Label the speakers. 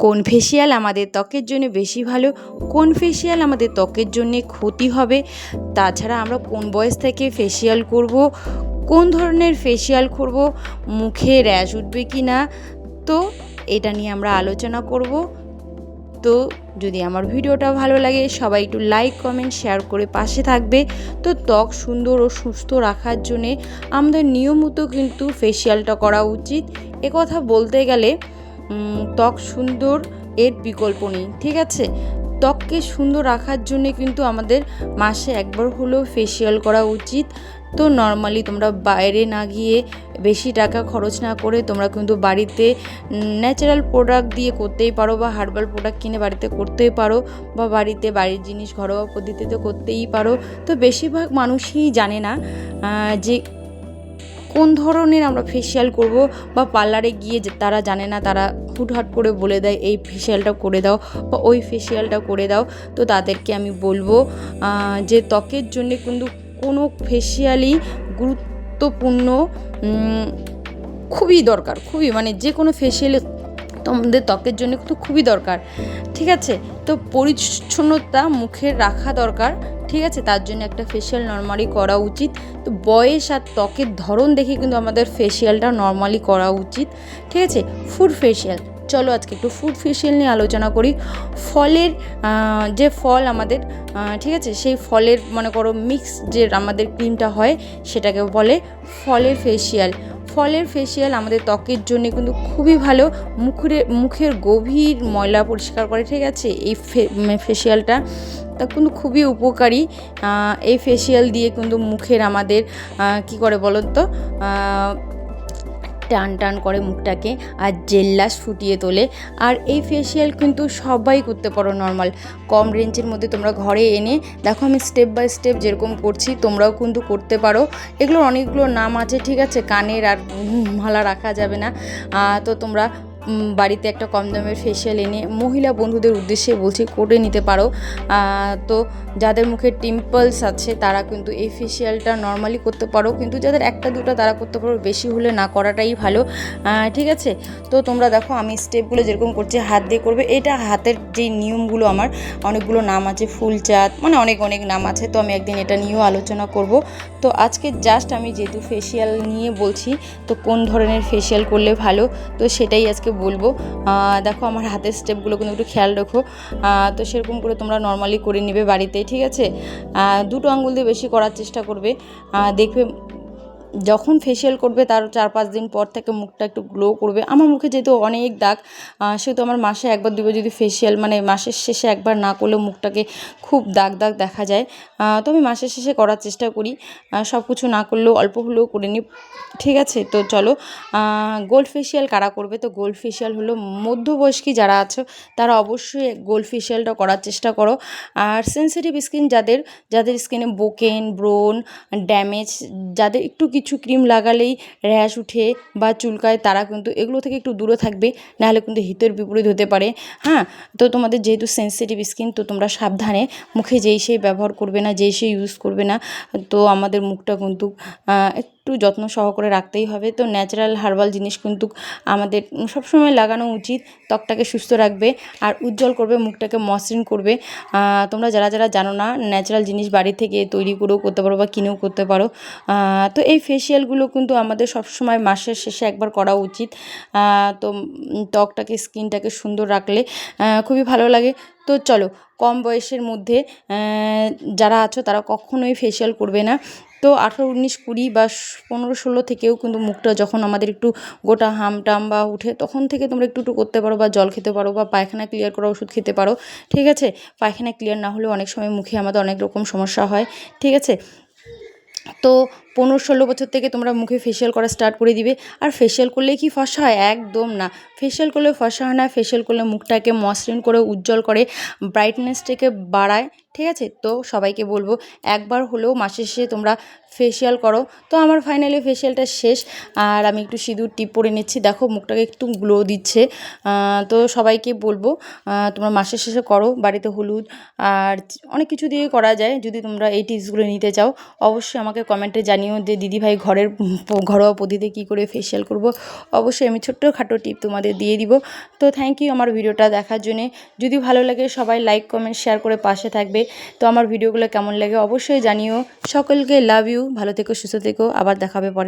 Speaker 1: কোন ফেসিয়াল আমাদের ত্বকের জন্য বেশি ভালো, কোন ফেসিয়াল আমাদের ত্বকের জন্যে ক্ষতি হবে, তাছাড়া আমরা কোন বয়স থেকে ফেসিয়াল করব, কোন ধরনের ফেসিয়াল করব, মুখে র্যাশ উঠবে কি না তো এটা নিয়ে আমরা আলোচনা করব। তো যদি আমার ভিডিওটা ভালো লাগে, সবাই একটু লাইক কমেন্ট শেয়ার করে পাশে থাকবে। তো ত্বক সুন্দর ও সুস্থ রাখার জন্যে আমাদের নিয়মিত কিন্তু ফেসিয়ালটা করা উচিত। কথা বলতে গেলে ত্বক সুন্দর এর বিকল্প নেই, ঠিক আছে? ত্বককে সুন্দর রাখার জন্যে কিন্তু আমাদের মাসে একবার হলেও ফেসিয়াল করা উচিত। তো নর্মালি তোমরা বাইরে না গিয়ে বেশি টাকা খরচ না করে তোমরা কিন্তু বাড়িতে ন্যাচারাল প্রোডাক্ট দিয়ে করতেই পারো বা হার্বাল প্রোডাক্ট কিনে বাড়িতে করতেই পারো বা বাড়িতে বাড়ির জিনিস ঘরোয়া পদ্ধতিতে করতেই পারো। তো বেশিরভাগ মানুষই জানে না যে কোন ধরনের আমরা ফেসিয়াল করব বা পার্লারে গিয়ে তারা জানে না, তারা হুটহাট করে বলে দেয়, এই ফেসিয়ালটা করে দাও বা ওই ফেসিয়ালটা করে দাও। তো তাদেরকে আমি বলব যে ত্বকের জন্য কিন্তু কোনো ফেসিয়ালই গুরুত্বপূর্ণ খুবই দরকার, খুবই মানে যে কোনো ফেসিয়ালে তোমাদের ত্বকের জন্য কিন্তু খুবই দরকার, ঠিক আছে? তো পরিচ্ছন্নতা মুখে রাখা দরকার। ঠিক আছে, তার জন্য একটা ফেসিয়াল নর্মালি করা উচিত। তো বয়স আর ত্বকের ধরন দেখে কিন্তু আমাদের ফেসিয়ালটা নর্মালি করা উচিত। ঠিক আছে, ফুড ফেসিয়াল চলো আজকে একটু ফুড ফেসিয়াল নিয়ে আলোচনা করি। ফলের যে ফল আমাদের ঠিক আছে? সেই ফলের, মনে করো মিক্স যে আমাদের ক্রিমটা হয় সেটাকে বলে ফলের ফেসিয়াল ফলের ফেসিয়াল আমাদের ত্বকের জন্য কিন্তু খুবই ভালো। মুখের মুখের গভীর ময়লা পরিষ্কার করে, ঠিক আছে? এই ফেসিয়ালটা তা কিন্তু খুবই উপকারী। এই ফেসিয়াল দিয়ে কিন্তু মুখের আমাদের কি করে বলো তো টান টান করে মুখটাকে আর জেল্লাস ফুটিয়ে তোলে। আর এই ফেসিয়াল কিন্তু সবাই করতে পারো নর্মাল কম রেঞ্জের মধ্যে তোমরা ঘরে এনে, দেখো আমি স্টেপ বাই স্টেপ যেরকম করছি, তোমরাও কিন্তু করতে পারো। এগুলোর অনেকগুলো নাম আছে, ঠিক আছে? কানের আর মালা রাখা যাবে না। তো তোমরা বাড়িতে একটা কম দামের ফেসিয়াল এনে মহিলা বন্ধুদের উদ্দেশ্যে বলছি করে নিতে পারো। তো যাদের মুখে টিম্পলস আছে, তারা কিন্তু এই ফেসিয়ালটা নর্মালি করতে পারো। কিন্তু যাদের একটা, দুটো তারা করতে পারো, বেশি হলে না করাটাই ভালো। ঠিক আছে? তো তোমরা দেখো, আমি স্টেপগুলো যেরকম করছি, হাত দিয়ে করবে। এটা হাতের যে নিয়মগুলো আমার, অনেকগুলো নাম আছে, ফুলচাঁদ মানে অনেক অনেক নাম আছে। তো আমি একদিন এটা নিয়েও আলোচনা করব। তো আজকে জাস্ট আমি যেহেতু ফেসিয়াল নিয়ে বলছি, তো কোন ধরনের ফেসিয়াল করলে ভালো? তো সেটাই আজকে বলব। দেখো আমার হাতের স্টেপগুলো কিন্তু একটু খেয়াল রেখো। তো সেরকম করে তোমরা নর্মালি করে নেবে বাড়িতে, ঠিক আছে? দুটো আঙুল দিয়ে বেশি করার চেষ্টা করবে। দেখবে যখন ফেসিয়াল করবে তার চার পাঁচ দিন পর থেকে মুখটা একটু গ্লো করবে। আমার মুখে যেহেতু অনেক দাগ সেহেতু আমার মাসে একবার দুবার যদি ফেসিয়াল মানে মাসের শেষে একবার না করলেও মুখটাকে খুব দাগ দাগ দেখা যায়। তো আমি মাসের শেষে করার চেষ্টা করি। সব কিছু না করলেও, অল্প হলেও করে নিই। ঠিক আছে, তো চলো। গোল্ড ফেসিয়াল কারা করবে? তো গোল্ড ফেসিয়াল হলো মধ্যবয়স্কী যারা আছো, তারা অবশ্যই গোল্ড ফেসিয়ালটা করার চেষ্টা করো। আর সেন্সিটিভ স্কিন যাদের যাদের স্কিনে বোকেন ব্রোন ড্যামেজ যাদের একটু কিছু ক্রিম লাগালেই র্যাশ উঠে বা চুলকায়, তারা কিন্তু এগুলো থেকে একটু দূরে থাকবে, নাহলে কিন্তু হিতের বিপরীত হতে পারে। হ্যাঁ তো তোমাদের যেহেতু সেন্সিটিভ স্কিন তো তোমরা সাবধানে মুখে যেই সেই ব্যবহার করবে না, যেই সেই ইউজ করবে না, তো আমাদের মুখটা কিন্তু একটু যত্ন সহকারে রাখতেই হবে। তো ন্যাচারাল হার্বাল জিনিস কিন্তু আমাদের সবসময় লাগানো উচিত। ত্বকটাকে সুস্থ রাখবে আর উজ্জ্বল করবে, মুখটাকে মসৃণ করবে। তোমরা যারা যারা জানো না ন্যাচারাল জিনিস বাড়ি থেকে তৈরি করেও করতে পারো বা কিনেও করতে পারো। তো এই ফেসিয়ালগুলো কিন্তু আমাদের সবসময় মাসের শেষে একবার করা উচিত। তো ত্বকটাকে, স্কিনটাকে সুন্দর রাখলে খুবই ভালো লাগে। তো চলো, কম বয়সের মধ্যে যারা আছো তারা কখনোই ফেসিয়াল করবে না। তো আঠেরো, উনিশ, কুড়ি বা পনেরো, ষোলো থেকেও কিন্তু মুখটা যখন আমাদের একটু গোটা হাম টাম বা উঠে, তখন থেকে তোমরা একটু একটু করতে পারো বা জল খেতে পারো বা পায়খানা ক্লিয়ার করা ওষুধ খেতে পারো, ঠিক আছে? পায়খানা ক্লিয়ার না হলে অনেক সময় মুখে আমাদের অনেক রকম সমস্যা হয়, ঠিক আছে? তো পনেরো ষোলো বছর থেকে তোমরা মুখে ফেসিয়াল করা স্টার্ট করে দিবে। আর ফেসিয়াল করলে কি ফসা হয়? একদম না। ফেসিয়াল করলে ফসা হয় না। ফেসিয়াল করলে মুখটাকে মসৃণ করে, উজ্জ্বল করে ব্রাইটনেসটাকে বাড়ায়, ঠিক আছে? তো সবাইকে বলব, একবার হলেও মাসে শেষে তোমরা ফেসিয়াল করো। তো আমার ফাইনালি ফেসিয়ালটা শেষ। আর আমি একটু সিঁদুর টিপ পরে নিচ্ছি। দেখো, মুখটাকে একটু গ্লো দিচ্ছে। তো সবাইকে বলব তোমরা মাসের শেষে করো, বাড়িতে হলুদ। আর অনেক কিছু দিয়ে করা যায়। যদি তোমরা এই টিপসগুলো নিতে চাও, অবশ্যই আমাকে কমেন্টে জানিও যে দিদিভাই ঘরের ঘরোয়া পদ্ধতিতে কী করে ফেসিয়াল করব। অবশ্যই আমি ছোট্ট খাটো টিপ তোমাদের দিয়ে দিব। তো থ্যাংক ইউ আমার ভিডিওটা দেখার জন্যে। যদি ভালো লাগে সবাই লাইক কমেন্ট শেয়ার করে পাশে থাকবে। তো আমার ভিডিওগুলো কেমন লাগে অবশ্যই জানিও। সকলকে লাভ ইউ ভালো থেকো, সুস্থ থেকো। আবার দেখাবে পরে।